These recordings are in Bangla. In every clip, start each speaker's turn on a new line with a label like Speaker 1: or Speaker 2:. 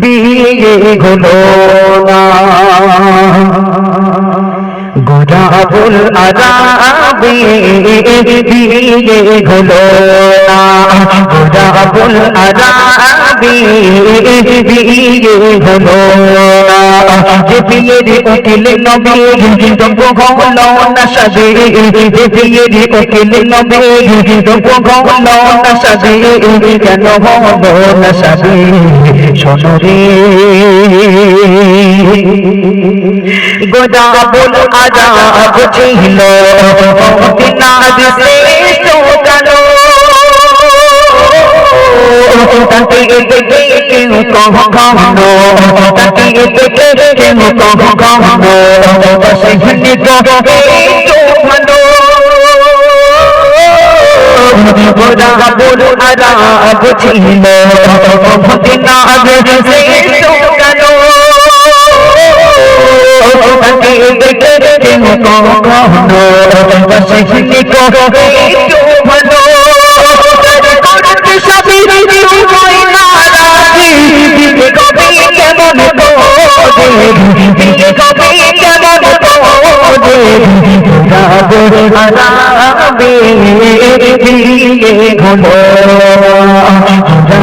Speaker 1: বিয়ে হলো না। গোলাবুল আরাবি বিয়ে হলো না। গোলাবুল আরাবি বিয়ে হলো যে বিয়ের উকিল নবী, তবু হলো না যে বিয়ের উকিল নবী, তবু হলো না কেন হলো না সাদে শোনো রে। গোদাবুল আজাব ছিল দিনার শ্রেষ্ঠ কালো তাকে দেখে কেউ কহ কহনো তাকে দেখে কেউ কহ কহনো সেখানে তো ভালো গোদাবুল আজাব ছিল দিনার শ্রেষ্ঠ কালো তাকে দেখে কেউ কহ কহনো সেখানে ভালো করতে সবই তুই নারাজি কবি কেমন কবি কেমন বোঝে হারাবে ঘুমো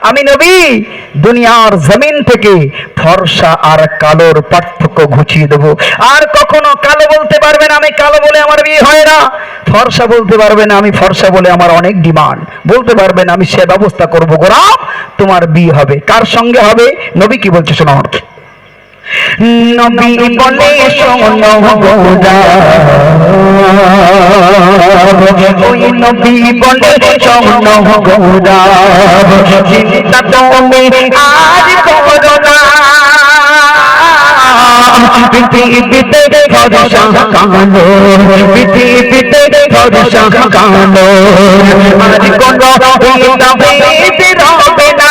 Speaker 1: আমি নবী, দুনিয়ার জমিন থেকে ফর্সা আর কালোর পার্থক্য ঘুচিয়ে দেব। আর কখনো কালো বলতে পারবে না আমি, কালো বলে আমার বিয়ে হয় না। ফর্সা বলতে পারবে না আমি, ফর্সা বলে আমার অনেক ডিমান্ড। বলতে পারবে না আমি সে ব্যবস্থা করব গোরাম তোমার বিয়ে হবে। কার সঙ্গে হবে? নবী কি বলছে শোনা আমার। নবী বলে শোনো গোরা ওই নবী বলে শোনো গোরা চিন্তা তুমি আজ করো পৃথিবীতে ভরসা পৃথিবীতে ভরসা কানো আজ কোনো হিতা না।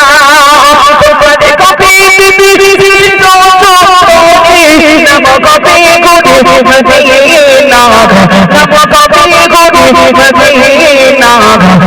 Speaker 1: নম কবি গুরু মদিনা নম কবি গুরু মদিনা খোদা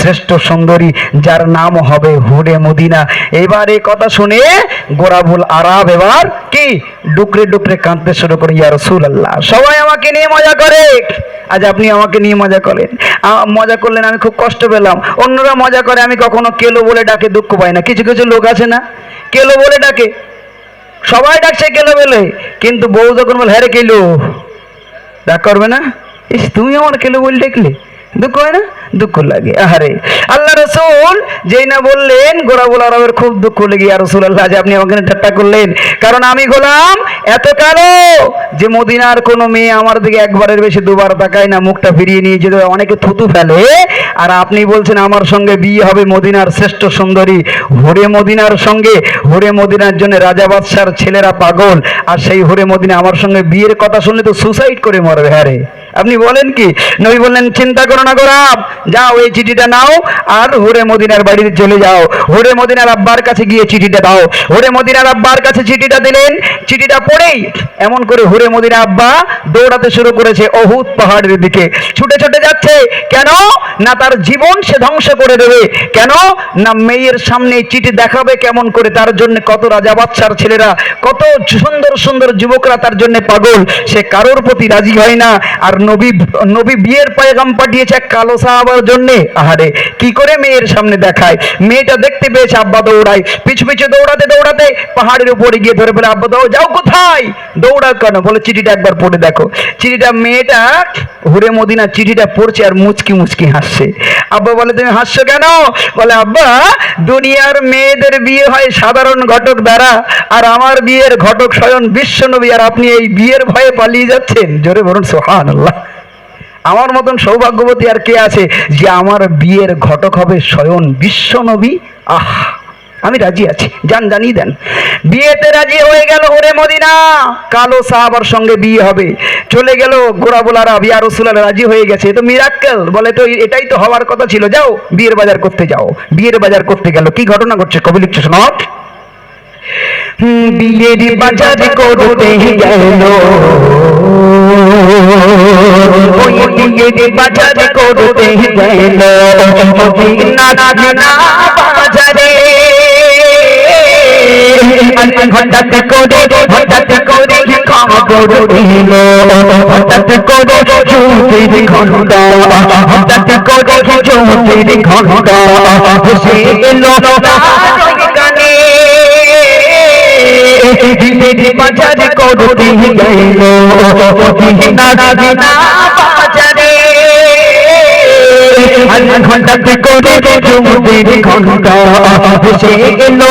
Speaker 1: শ্রেষ্ঠ সুন্দরী, যার নাম হবে হুডে মদিনা। এবার এই কথা শুনে গোরাবুল আরাব এবার কি ডুকরে ডুকরে কাঁদতে শুরু করে, ইয়া রসুল আল্লাহ সবাই আমাকে নিয়ে মজা করে। আজ আপনি আমাকে নিয়ে মজা করেন। মজা করলেন আমি খুব কষ্ট পেলাম। অন্যরা মজা করে, আমি কখনো কেলো বলে ডাকে দুঃখ পাই না। কিছু কিছু লোক আছে না, কেলো বলে ডাকে। সবাই ডাকছে কেলো বলে, কিন্তু বউ যখন বলে হ্যাঁ রে কেলো। রাগ করবে না? ইস, তুমি আমার কেলো বলে দেখলে দুঃখ হয় না? দুঃখ লাগে। আহারে। আল্লাহ রসুল যেই না বললেন গোড়া বলা রবের খুব দুঃখ লেগে আর রসুল আল্লাহ যে আপনি আমাকে ঠাট্টা করলেন। কারণ আমি গোলাম এত কালো যে মদিনার কোনো মেয়ে আমার দিকে একবারের বেশি দুবার তাকায় না, মুখটা ফিরিয়ে নিয়ে যেতে অনেকে থুতু ফেলে। আর আপনি বলছেন, আমার সঙ্গে বিয়ে হবে মদিনার শ্রেষ্ঠ সুন্দরী। হরে মদিনার সঙ্গে, হরে মদিনার জন্য রাজা বাদশার ছেলেরা পাগল। আর সেই হরে মদিনা আমার সঙ্গে বিয়ের কথা শুনলে তো সুসাইড করে মরবে হ্যাঁ আপনি বলেন কি? নবী বললেন, চিন্তা করো না গোরাব যাও এই চিঠিটা নাও আর হুরে মদিনার বাড়িতে চলে যাও। হুরে মদিনার আব্বার কাছে গিয়ে চিঠিটা দাও। হুরে মদিনার আব্বার কাছে চিঠিটা দিলেন। চিঠিটা পড়েই এমন করে হুরে মদিনা আব্বা দৌড়াতে শুরু করেছে অহুত পাহাড়ের দিকে। ছুটে ছুটে যাচ্ছে কেন? না তার জীবন সে ধ্বংস করে দেবে। কেন? না মেয়ের সামনে চিঠি দেখাবে কেমন করে? তার জন্য কত রাজা বাচ্চার ছেলেরা, কত সুন্দর সুন্দর যুবকরা তার জন্য পাগল। সে কারোর প্রতি রাজি হয় না। আর নবী নবী বিয়ের পয়গাম পাঠিয়েছে কালো সাহাবার জন্য। আহারে, কি করে মেয়ের সামনে দেখায়? মেয়েটা দেখতে পেয়েছে আব্বা দৌড়ায়। পিছু পিছু দৌড়াতে দৌড়াতে পাহাড়ের উপরে গিয়ে ধরে বলে, আব্বা দৌড় যাও কোথায়? দৌড়াও কেন? বলে, চিঠিটা একবার পড়ে দেখো। চিঠিটা, মেয়েটা হুরে মদিনা চিঠিটা পড়ছে আর মুচকি মুচকি হাসছে। আব্বা বলে, তুমি হাসছো কেন? বলে, আব্বা, দুনিয়ার মেয়েদের বিয়ে হয় সাধারণ ঘটক দ্বারা, আর আমার বিয়ের ঘটক স্বয়ং বিশ্বনবী, আর আপনি এই বিয়ের ভয়ে পালিয়ে যাচ্ছেন। জোরে বলুন সোহান আল্লাহ আমার মতন সৌভাগ্যবতী আর কে আছে যে আমার বিয়ের ঘটক হবে স্বয়ং বিশ্বনবী? আহ! আমি রাজি আছি, যান জানিয়ে দেন। বিয়েতে রাজি হয়ে গেল ওরে মদিনা। কালো সাহাবার সঙ্গে বিয়ে হবে। চলে গেল গোড়াবোলারা বিয়া রসুলারা রাজি হয়ে গেছে। তো মিরাক্কেল বলে তো এটাই তো হওয়ার কথা ছিল। যাও, বিয়ের বাজার করতে যাও। বিয়ের বাজার করতে গেল। কি ঘটনা ঘটছে? কবি লিখছে, শোনো। বিয়ের বাজার করতে গেল। বাজার করতে গেল। না হঠাৎ করে হঠাৎ করে খবর দিল হঠাৎ করে চৌধুরী ঘণ্টা হঠাৎ করে চৌধুরী ঘণ্টা সে এলো গানে দিদি বাজার করতে গেল না না বাজারে ঘণ্টা করে চৌধুরী ঘণ্টা সে এলো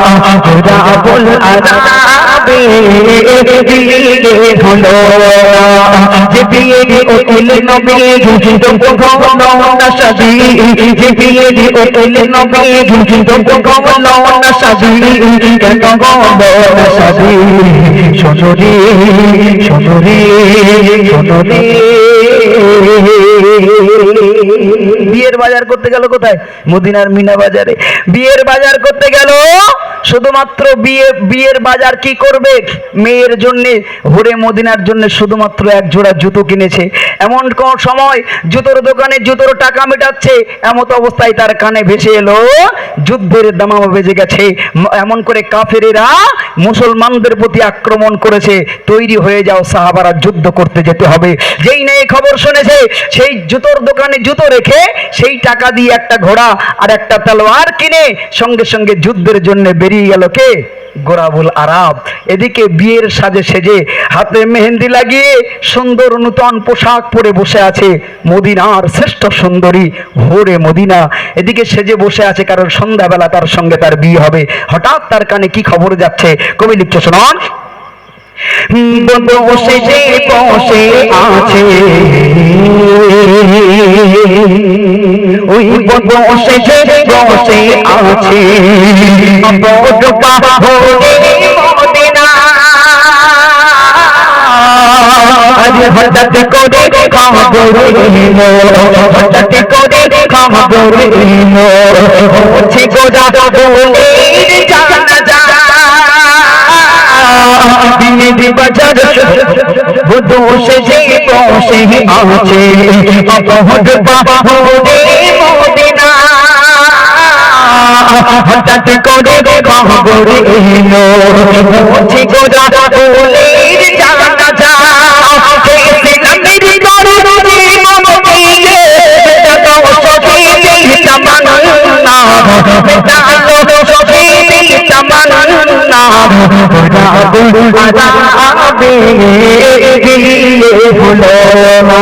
Speaker 1: রাবণ আদাবে দিয়ে ঘুমো যে বিয়ে ওকিল নবী ঝুঁঝুঁটো ভগবান নাশাদি যে বিয়ে ওকিল নবী ঝুঁঝুঁটো ভগবান নাশাদি কেন গো নাশাদি শোনরে বাজার করতে গেল কোথায়? মদিনার মিনা বাজারে। বিয়ের বাজার করতে গেল। শুধুমাত্র বিয়ে, বিয়ের বাজার কি করবে? মেয়ের জন্য হুরে মদিনার জন্য শুধুমাত্র এক জোড়া জুতো কিনেছে। এমন কোন সময় জুতোর দোকানে জুতোর টাকা মেটাচ্ছে, এমত অবস্থায় তার কানে ভেসে এলো। যুদ্ধের দামামা বেজে গেছে। এমন করে কাফেরেরা মুসলমানদের প্রতি আক্রমণ করেছে, তৈরি হয়ে যাও সাহাবারা, যুদ্ধ করতে যেতে হবে। যেই না এই খবর শুনেছে, সেই জুতোর দোকানে জুতো রেখে সেই টাকা দিয়ে একটা ঘোড়া আর একটা তলোয়ার কিনে সঙ্গে সঙ্গে যুদ্ধের জন্য বেরিয়ে গেল কে? গোরাবুল আরাব এদিকে বিয়ের সাজে সেজে হাতে মেহেন্দি লাগিয়ে সুন্দর নূতন পোশাক পরে বসে আছে মদিনার শ্রেষ্ঠ সুন্দরী হোরে মদিনা। এদিকে সেজে বসে আছে কারণ সন্ধ্যাবেলা তার সঙ্গে তার বিয়ে হবে। হঠাৎ তার কানে কি খবর যাচ্ছে? কবি লিখছে, শোনান। বসে যে বসে আছে। ওই বসে যে বসে আছে। বড় পাহরে আরে হঠাৎ করে খবর এলো হঠাৎ করে খবর এলো হচ্ছে গোদা বলে জানা যায় দিনে বাজার বুধ সেজে বসে আছে অপহদ বাহুরে মদিনা হঠাৎ করে খবর এলো হচ্ছে গোদা বলে تعلم فيه تمنى ونعب على أبيه بالفلوما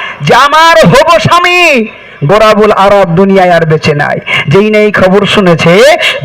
Speaker 1: যে আমার হব স্বামী
Speaker 2: গোরাবুল আরব দুনিয়ায় আর বেঁচে নাই। যেই নেই খবর শুনেছে,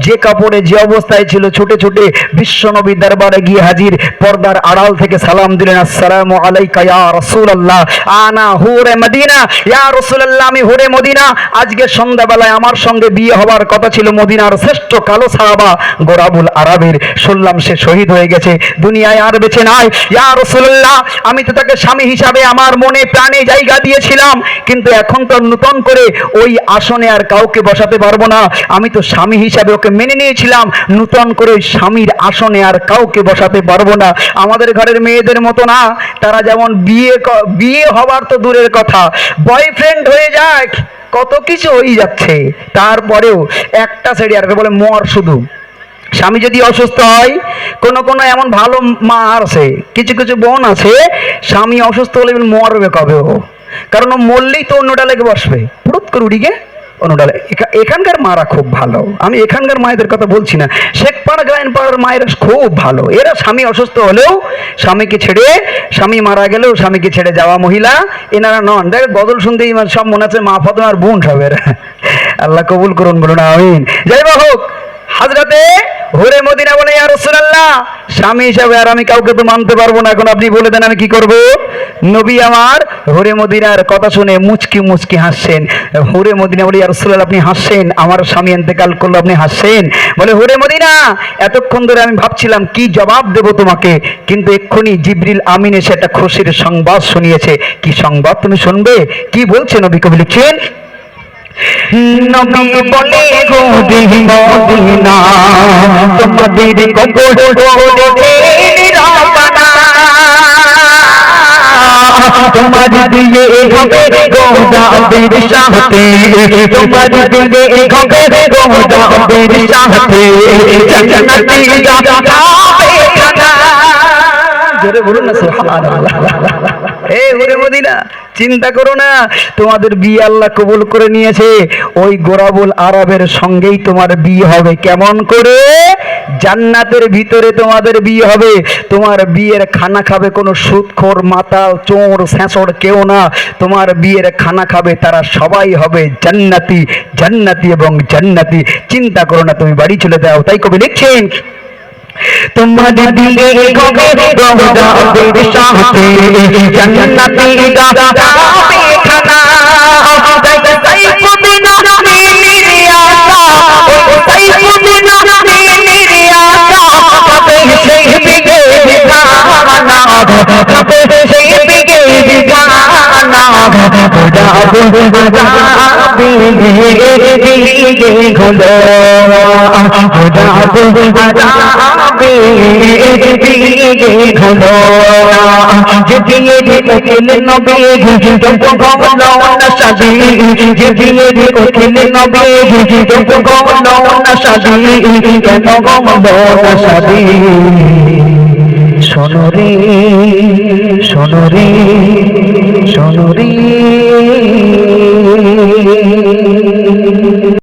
Speaker 2: যে কাপড়ে যে অবস্থায় ছিল, ছুটে ছুটে বিশ্বনবী দরবারে গিয়ে হাজির, পর্দার আড়াল থেকে সালাম দিলেন, আসসালামু আলাইকা ইয়া রাসূলুল্লাহ, আনা হুরে মদিনা, ইয়া রাসূলুল্লাহ, আমি হুরে মদিনা। আজকে সন্ধ্যাবেলায় আমার সঙ্গে বিয়ে হবার কথা ছিল মদিনার শ্রেষ্ঠ কালো সাহাবা, গোরাবুল আরবের। শুনলাম সে শহীদ হয়ে গেছে, দুনিয়ায় আর বেঁচে নাই। ইয়া রাসূলুল্লাহ, আমি তো তাকে স্বামী হিসাবে আমার মনে প্রাণে জায়গা দিয়েছিলাম, কিন্তু এখন তো নতুন করে ওই আসনে আর কাউকে বসাতে পারব না। আমি তো স্বামী হিসাবে ওকে মেনে নিয়েছিলাম। নূতন করে ওই স্বামীর আসনে আর কাউকে বসাতে পারব না। আমাদের ঘরের মেয়েদের মতো না। তারা যেমন বিয়ে বিয়ে হবার তো দূরের কথা। বয়ফ্রেন্ড হয়ে যায় কত কিছু হয়ে যাচ্ছে। তারপরেও একটা ছেড়ে আর বলে মর শুধু। স্বামী যদি অসুস্থ হয়, কোনো কোনো এমন ভালো মা আছে, কিছু কিছু বোন আছে, স্বামী অসুস্থ হলে মরবে কবে ও? কারণ ও মরলেই তো অন্যটা লেগে বসবে। পুরুত করে উড়িগে অন্যটা লেগে। এখা- এখানকার মারা খুব ভালো। আমি এখানকার মায়েদের কথা বলছি না। শেখপাড়া গ্রাইন পাড়ার মায়েরা খুব ভালো। এরা স্বামী অসুস্থ হলেও স্বামীকে ছেড়ে স্বামী মারা গেলেও স্বামীকে ছেড়ে যাওয়া মহিলা, এনারা নন। দেখ, গজল শুনতেই সব মনে আছে মা ফতমার বোন সবের আল্লাহ কবুল করুন, বলুন, আমিন। যাই হোক হাজরাতে হুরে মদিনা বলে, ইয়া রাসূলুল্লাহ, স্বামী হিসাবে আর আমি কাউকে তো মানতে পারব না। এখন আপনি বলে দেন, আমি কি করব? নবী আমার হুরে মদিনার কথা শুনে মুচকি মুচকি হাসছেন। হুরে মদিনা বলে, ইয়া আপনি হাসছেন? আমার স্বামী ইন্তেকাল করল, আপনি হাসছেন? বলে, হুরে মদিনা, এতক্ষণ ধরে আমি ভাবছিলাম, কি জবাব দেব তোমাকে? কিন্তু এক্ষুনি জিবরিল আমিন এসে একটা খুশির সংবাদ শুনিয়েছে। কি সংবাদ তুমি শুনবে? কি বলছে নবী কবি লিখছেন? নবী বলে, গো মদিনা তোমাদের কবর করে রাবানা তোমার দিয়ে হবে গোদাদের সাথে। তোমার দিয়ে হবে গোদাদের সাথে। বলুন না, সুবহানাল্লাহ। ওরে মদিনা চিন্তা করো না, তোমাদের বিয়ে আল্লাহ কবুল করে নিয়েছে। ওই গোরাবুল আরবের সঙ্গেই তোমার বিয়ে হবে। কেমন করে? জান্নাতের ভিতরে তোমাদের বিয়ে হবে। তোমার বিয়ের খানা খাবে কোনো সুদখোর মাতাল, চোর স্যাঁচড় কেউ না। তোমার বিয়ের খানা খাবে তারা সবাই হবে জান্নাতি জান্নাতি এবং জান্নাতি। চিন্তা করো না, তুমি বাড়ি চলে দাও তাই কবি লিখছেন তোমার দিলে গবে রওজাদের সাথে। জান্নাতি গাবে বিগানা কবে সেই বিগে বিগানা ওরা বুঝা বিগে বিগে শোনো রে শোনো রে শোনো রে।